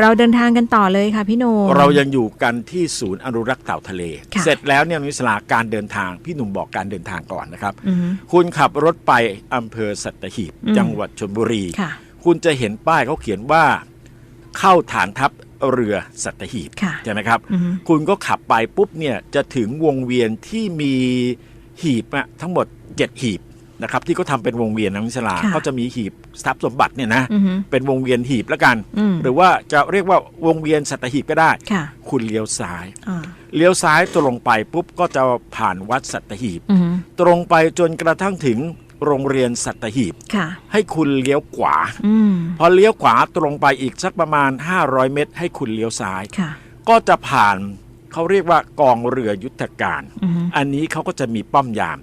เราเดินทางกันต่อเลยค่ะพี่โหนงเรายังอยู่กันที่ศูนย์อนุรักษ์เต่าทะเลค่ะเสร็จแล้วเนี่ยนิสลาการเดินทางพี่หนุ่มบอกการเดินทางก่อนนะครับอือฮึคุณขับรถไปอำเภอสัตหีบอืมจังหวัดชลบุรีค่ะคุณจะเห็นป้ายเขาเขียนว่า เข้าฐานทัพเรือสัตหีบค่ะใช่ไหมครับอือฮึคุณก็ขับไปปุ๊บเนี่ยจะถึงวงเวียนที่มีหีบอะทั้งหมด 7 หีบ นะครับที่เขาทำเป็นวงเวียนนะมิสลาค่ะเขาจะมีหีบทรัพย์สมบัติเนี่ยนะอือฮึเป็นวงเวียนหีบแล้วกันอืมหรือว่าจะเรียกว่าวงเวียนสัตหีบก็ได้ค่ะคุณเลี้ยวซ้ายอ่าเลี้ยวซ้ายตรงไปปุ๊บก็จะผ่านวัดสัตหีบอือฮึตรงไปจนกระทั่งถึงโรงเรียนสัตหีบค่ะให้คุณเลี้ยวขวาอืมพอเลี้ยวขวาตรงไปอีกสักประมาณ 500 เมตร ให้คุณเลี้ยวซ้ายค่ะก็จะผ่านเขาเรียกว่ากองเรือยุทธการอือฮึอันนี้เขาก็จะมีป้อมยาม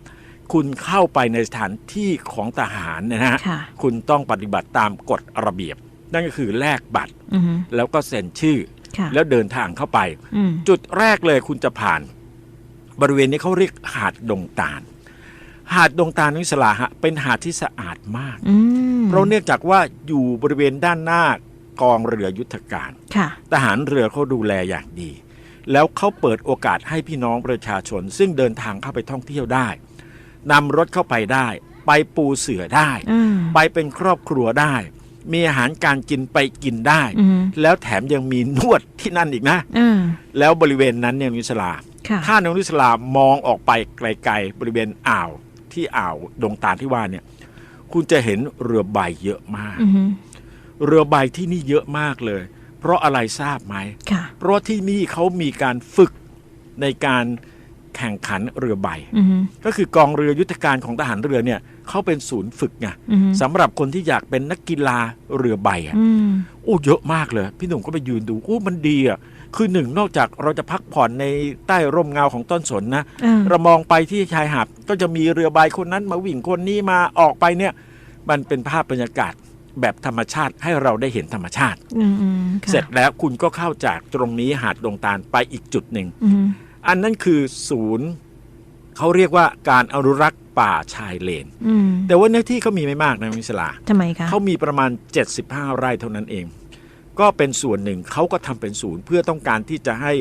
คุณเข้าไปในสถานที่ของทหารเนยนะฮะค่ะคุณต้องปฏิบัติตามกฎระเบียบ นั่นก็คือแลกบัตรอือฮึแล้วก็เซ็นชื่อค่ะแล้วเดินทางเข้าไปอืมจุดแรกเลยคุณจะผ่าน บริเวณนี้เขาเรียกหาดดงตาล หาดดงตาลนิสลาฮะเป็นหาดที่สะอาดมากอืมเพราะเนื่องจากว่าอยู่บริเวณด้านหน้ากองเรือยุทธการค่ะทหารเรือเขาดูแลอย่างดีแล้วเขาเปิดโอกาสให้พี่น้องประชาชน ซึ่งเดินทางเข้าไปท่องเที่ยวได้ นำรถเข้าไปได้ ไปปูเสือได้อืมไปเป็นครอบครัวได้ มีอาหารการกินไปกินได้อืมแล้วแถมยังมีนวดที่นั่นอีกนะอ่าแล้วบริเวณนั้นเนี่ยนิสลาค่ะถ้าในนิสลามองออกไปไกลๆบริเวณอ่าวที่อ่าวดงตาลที่ว่าเนี่ย คุณจะเห็นเรือใบเยอะมากอือฮึเรือใบที่นี่เยอะมากเลย เพราะอะไรทราบไหมค่ะเพราะที่นี่เขามีการฝึกในการ แข่งขันเรือใบอือฮึก็คือกองเรือยุทธการของทหารเรือเนี่ยเขาเป็นศูนย์ฝึกไงอือฮึสำหรับคนที่อยากเป็นนักกีฬาเรือใบอะอืมโอ้เยอะมากเลย พี่หนุ่มก็ไปยืนดูโอ้มันดีอะคือหนึ่งนอกจากเราจะพักผ่อนในใต้ร่มเงาของต้นสนนะอ่าเรามองไปที่ชายหาดก็จะมีเรือใบคนนั้นมาวิ่งคนนี้มาออกไปเนี่ย มันเป็นภาพบรรยากาศแบบธรรมชาติให้เราได้เห็นธรรมชาติอืมอืมค่ะเสร็จแล้วคุณก็เข้าจากตรงนี้หาดดงตาลไปอีกจุดหนึ่ง อือฮึอันนั้นคือศูนย์เขาเรียกว่าการอนุรักษ์ป่าชายเลนอืมแต่ว่าเนื้อที่เขามีไม่มากนะมิสลาทำไมคะเขามีประมาณ 75 ไร่เท่านั้นเอง ก็เป็นส่วนหนึ่งเขาก็ทำเป็นศูนย์เพื่อต้องการที่จะให้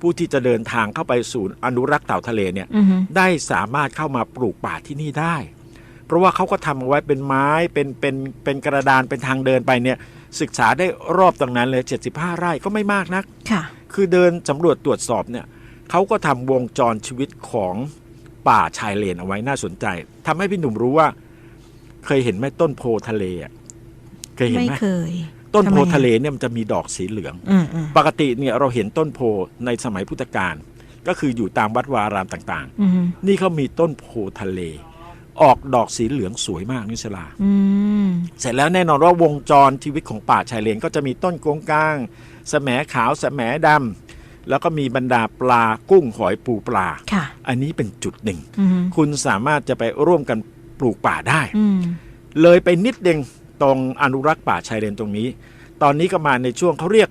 ผู้ที่จะเดินทางเข้าไปศูนย์อนุรักษ์เต่าทะเลเนี่ยอือฮึได้สามารถเข้ามาปลูกป่าที่นี่ได้ เพราะว่าเขาก็ทำเอาไว้เป็นไม้เป็นเป็นเป็นกระดานเป็นทางเดินไปเนี่ย ศึกษาได้รอบตรงนั้นเลย 75 ไร่ก็ไม่มากนักค่ะ คือเดินสำรวจตรวจสอบเนี่ย เขาก็ทำวงจรชีวิตของป่าชายเลนเอาไว้น่าสนใจทำให้พี่หนุ่มรู้ว่า เคยเห็นไหมต้นโพธิ์ทะเลอะเคยเห็นไม่ไหมเคย ต้นโพทำไมธิ์ทะเลเนี่ยมันจะมีดอกสีเหลืองอืมอืมปกติเนี่ยเราเห็นต้นโพธิ์ในสมัยพุทธกาลก็คืออยู่ตามวัดวาอารามต่างอืมๆนี่เขามีต้นโพธิ์ทะเล ออกดอกสีเหลืองสวยมากนิสลาอืมเสร็จแล้วแน่นอนว่าวงจรชีวิตของป่าชายเลนก็จะมีต้นกงกลาง แสมขาว แสมดำ แล้วก็มีบรรดาปลากุ้งหอยปูปลาค่ะอันนี้เป็นจุดหนึ่งอืมคุณสามารถจะไปร่วมกันปลูกป่าได้อืมเลยไปนิดเดงตรงอนุรักษ์ป่าชายเลนตรงนี้ ตอนนี้ก็มาในช่วงเขาเรียก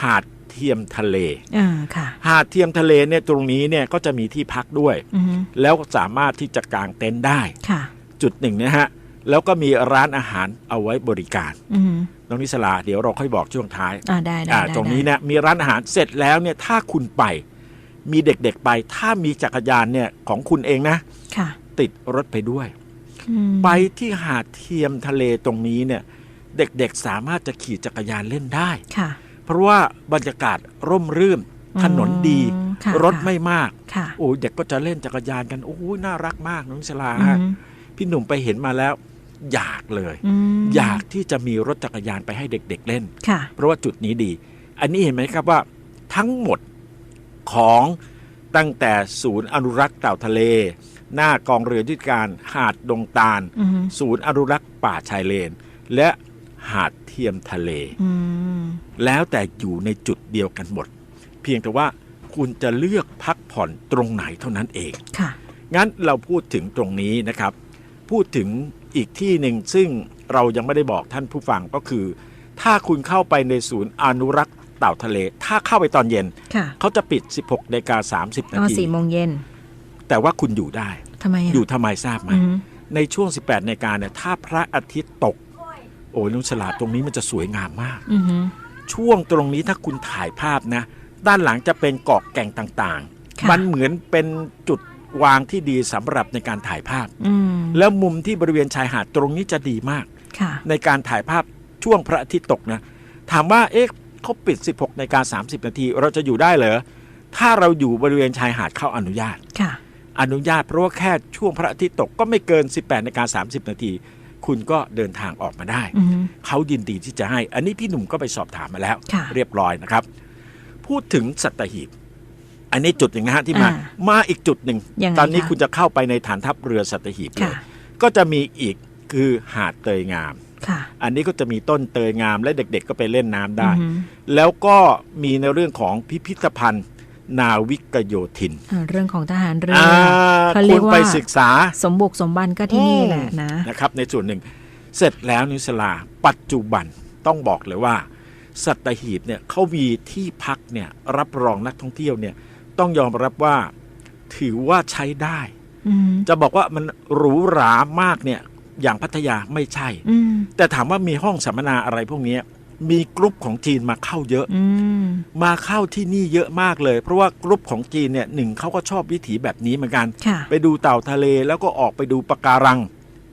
หาดเทียมทะเลอ่าค่ะหาดเทียมทะเลเนี่ยตรงนี้เนี่ยก็จะมีที่พักด้วยอืมแล้วสามารถที่จะกางเต็นท์ได้ค่ะจุดหนึ่งนะฮะ แล้วก็มีร้านอาหารเอาไว้บริการอืมน้องนิสลาเดี๋ยวเราค่อยบอกช่วงท้ายอ่าได้ได้อ่าได้ตรงนี้ได้เนี่ยมีร้านอาหารเสร็จแล้วเนี่ยถ้าคุณไป มีเด็กๆไป ถ้ามีจักรยานเนี่ยของคุณเองนะค่ะติดรถไปด้วยอืมไปที่หาดเทียมทะเลตรงนี้เนี่ย เด็กๆสามารถจะขี่จักรยานเล่นได้ค่ะ เพราะว่าบรรยากาศร่มรื่นถนนดีอืมค่ะรถไม่มากค่ะโอ้ยเด็กก็จะเล่นจักรยานกันโอ้ยน่ารักมากน้องนิสลาอืฮะมพี่หนุ่มไปเห็นมาแล้ว อยากเลยอืมอยากที่จะมีรถจักรยานไปให้เด็ก ๆ เล่นค่ะเพราะว่าจุดนี้ดี อันนี้เห็นไหมครับว่าทั้งหมดของตั้งแต่ศูนย์อนุรักษ์เต่าทะเล หน้ากองเรือยุทธการหาดดงตาลอืมศูนย์อนุรักษ์ป่าชายเลน และหาดเทียมทะเลอืมแล้วแต่อยู่ในจุดเดียวกันหมด เพียงแต่ว่าคุณจะเลือกพักผ่อนตรงไหนเท่านั้นเองค่ะงั้นเราพูดถึงตรงนี้นะครับ พูดถึงอีกที่หนึ่งซึ่งเรายังไม่ได้บอกท่านผู้ฟังก็คือ ถ้าคุณเข้าไปในศูนย์อนุรักษ์เต่าทะเล ถ้าเข้าไปตอนเย็นค่ะเขาจะปิด 16นาฬิกา30 นาอ๋อทีสี่โมงเย็น แต่ว่าคุณอยู่ได้ทำไมอะอยู่ทำไมทราบไหมอืมในช่วง 18นาฬิกาเนี่ยถ้าพระอาทิตย์ตก โอ้ยนุสลาตรงนี้มันจะสวยงามมากอืมช่วงตรงนี้ถ้าคุณถ่ายภาพนะ ด้านหลังจะเป็นเกาะแก่งต่างค่ะๆมันเหมือนเป็นจุด วางที่ดีสำหรับในการถ่ายภาพอืมแล้วมุมที่บริเวณชายหาดตรงนี้จะดีมากค่ะในการถ่ายภาพช่วงพระอาทิตย์ตกนะ ถามว่าเอ๊ะเขาปิด 16นาฬิกา30 นาที เราจะอยู่ได้เหรอ ถ้าเราอยู่บริเวณชายหาดเขาอนุญาตค่ะอนุญาตเพราะว่าแค่ช่วงพระอาทิตย์ตกก็ไม่เกิน 18นาฬิกา30 นาที คุณก็เดินทางออกมาได้อืมเขายินดีที่จะให้ อันนี้พี่หนุ่มก็ไปสอบถามมาแล้วค่ะเรียบร้อยนะครับ พูดถึงสัตหีบอั นนี้จุดหนึ่งนะฮะที่มาอ่ามาอีกจุดหนึ่งยังไงตอนนี้คะ คุณจะเข้าไปในฐานทัพเรือสัตหีบเลค่ะ ยก็จะมีอีกคือหาดเตยงาม ค่ะอันนี้ก็จะมีต้นเตยงามและเด็กๆ ก็ไปเล่นน้ำได้ อืมแล้วก็มีในเรื่องของพิพิธภัณฑ์ นาวิกโยธินอ่าเรื่องของทหารเรืออ่าเขาเรีคุยณกว่าไปศึกษา สมบุกสมบันก็ที่นี่แหละนะ นะครับในส่วนหนึ่งเสร็จแล้วนิวสลาปัจจุบันต้องบอกเลยว่า สัตหีบเนี่ยเขามีที่พักเนี่ยรับรองนักท่องเที่ยวเนี่ย ต้องยอมรับว่า ถือว่าใช้ได้อืมจะบอกว่ามันหรูหรามากเนี่ย อย่างพัทยาไม่ใช่อืมแต่ถามว่ามีห้องสัมมนาอะไรพวกเนี้ยมีกลุ่มของจีนมาเข้าเยอะอืมมาเข้าที่นี่เยอะมากเลย เพราะว่ากลุ่มของจีนเนี่ยหนึ่งเขาก็ชอบวิถีแบบนี้เหมือนกันค่ะไปดูเต่าทะเลแล้วก็ออกไปดูปะการัง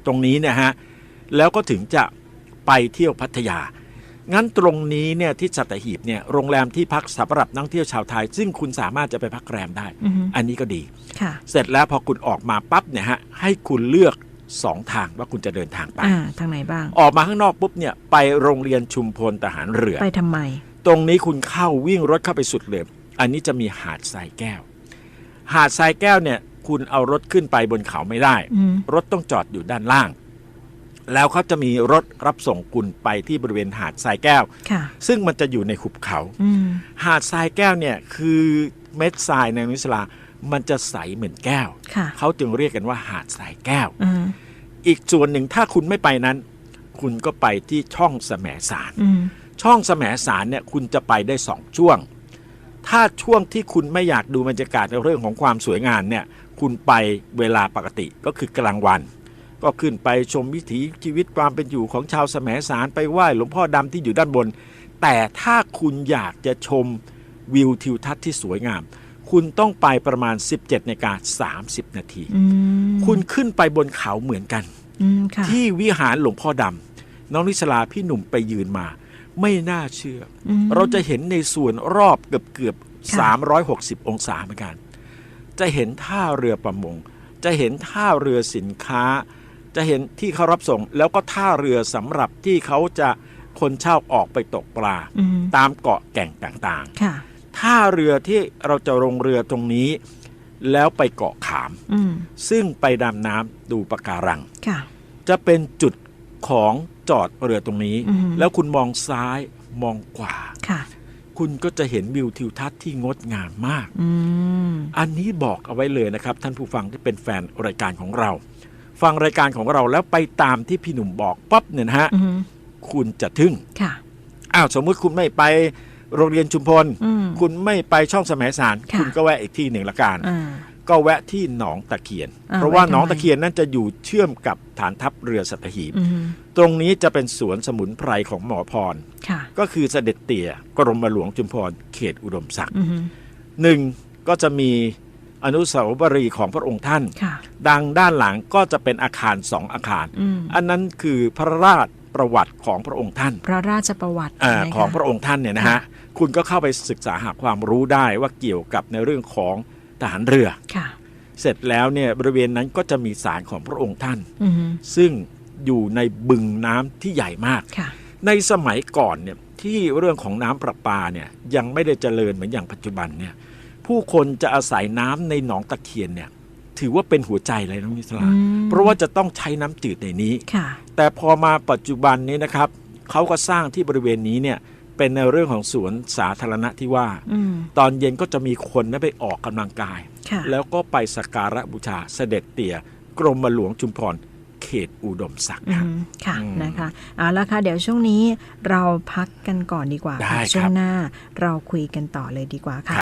ตรงนี้เนี่ยฮะ แล้วก็ถึงจะไปเที่ยวพัทยา งั้นตรงนี้เนี่ยที่สัตหีบเนี่ยโรงแรมที่พักสำหรับนักท่องเที่ยวชาวไทย ซึ่งคุณสามารถจะไปพักแรมได้อืมอันนี้ก็ดีค่ะเสร็จแล้วพอคุณออกมาปั๊บเนี่ยฮะให้คุณเลือกสองทางว่าคุณจะเดินทางไปอ่าทางไหนบ้าง ออกมาข้างนอกปุ๊บเนี่ยไปโรงเรียนชุมพลทหารเรือ ไปทำไม ตรงนี้คุณเข้าวิ่งรถเข้าไปสุดเลยอันนี้จะมีหาดทรายแก้ว หาดทรายแก้วเนี่ยคุณเอารถขึ้นไปบนเขาไม่ได้อืมรถต้องจอดอยู่ด้านล่าง แล้วเขาจะมีรถรับส่งคุณไปที่บริเวณหาดทรายแก้วค่ะซึ่งมันจะอยู่ในหุบเขาอืมหาดทรายแก้วเนี่ยคือเม็ดทรายในนิสลา มันจะใสเหมือนแก้วค่ะเขาจึงเรียกกันว่าหาดทรายแก้วอืมอีกส่วนหนึ่งถ้าคุณไม่ไปนั้น คุณก็ไปที่ช่องแสมสารอืมช่องแสมสารเนี่ยคุณจะไปได้สองช่วง ถ้าช่วงที่คุณไม่อยากดูบรรยากาศในเรื่องของความสวยงามเนี่ย คุณไปเวลาปกติก็คือกลางวัน ก็ขึ้นไปชมวิถีชีวิตความเป็นอยู่ของชาวแสมสารไปไหว้หลวงพ่อดำที่อยู่ด้านบน แต่ถ้าคุณอยากจะชมวิวทิวทัศน์ที่สวยงาม คุณต้องไปประมาณ 17นาฬิกา30 นาทีอืมคุณขึ้นไปบนเขาเหมือนกันอืมค่ะที่วิหารหลวงพ่อดำน้องนิสลาพี่หนุ่มไปยืนมา ไม่น่าเชื่ออืมเราจะเห็นในส่วนรอบเกือบเกือบค่ะ360 องศาเหมือนกัน จะเห็นท่าเรือประมง จะเห็นท่าเรือสินค้า จะเห็นที่เขารับส่งแล้วก็ท่าเรือสำหรับที่เขาจะคนเช่าออกไปตกปลาอืมตามเกาะแก่งต่างค่ะๆท่าเรือที่เราจะลงเรือตรงนี้ แล้วไปเกาะขามอืมซึ่งไปดำน้ำดูปะการังค่ะจะเป็นจุดของจอดเรือตรงนี้อืมแล้วคุณมองซ้ายมองขวาค่ะคุณก็จะเห็นวิวทิวทัศน์ที่งดงามมากอืมอันนี้บอกเอาไว้เลยนะครับ ท่านผู้ฟังที่เป็นแฟนรายการของเรา ฟังรายการของเราแล้วไปตามที่พี่หนุ่มบอกปั๊บเนี่ยนะฮะอืมคุณจะทึ่งค่ะอ้าวสมมุติคุณไม่ไปโรงเรียนชุมพลอืมคุณไม่ไปช่องสมัยสารค่ะคุณก็แวะอีกที่หนึ่งละกันอ่าก็แวะที่หนองตะเคียนอ่าเพราะว่าแวะทำไมหนองตะเคียนนั้นจะอยู่เชื่อมกับฐานทัพเรือสัตหีบอืมตรงนี้จะเป็นสวนสมุนไพรของหมอพรค่ะก็คือเสด็จเตี่ยกรมหลวงจุมพรเขตอุดมศักดิ์อืมหนึ่งก็จะมี อนุสาวรีย์ของพระองค์ท่านค่ะดังด้านหลังก็จะเป็นอาคารสองอาคารอืมอันนั้นคือพระราชประวัติของพระองค์ท่าน พระราชประวัติอาใช่ไหมคของพระองค์ท่านเนี่ยนะฮะคุณก็เข้าไปศึกษาหาความรู้ได้ว่าเกี่ยวกับในเรื่องของทหารเรือค่ะเสร็จแล้วเนี่ยบริเวณนั้นก็จะมีศาลของพระองค์ท่านอืมซึ่งอยู่ในบึงน้ำที่ใหญ่มากค่ะในสมัยก่อนเนี่ยที่เรื่องของน้ำประปาเนี่ยยังไม่ได้เจริญเหมือนอย่างปัจจุบันเนี่ย ผู้คนจะอาศัยน้ำในหนองตะเคียนเนี่ยถือว่าเป็นหัวใจเลยน้องนิสลาอืมเพราะว่าจะต้องใช้น้ำจืดในนี้ค่ะแต่พอมาปัจจุบันนี้นะครับเขาก็สร้างที่บริเวณนี้เนี่ยเป็นในเรื่องของสวนสาธารณะที่ว่าอืมตอนเย็นก็จะมีคนได้ไปออกกำลังกายค่ะแล้วก็ไปสักการะบูชาเสด็จเตี่ย กรมหลวงชุมพรเขตอุดมศักดิ์อืครับมค่ะอืมนะคะเอาละค่ะเดี๋ยวช่วงนี้เราพักกันก่อนดีกว่าได้ค่ะครับช่วงหน้าเราคุยกันต่อเลยดีกว่าค่ะ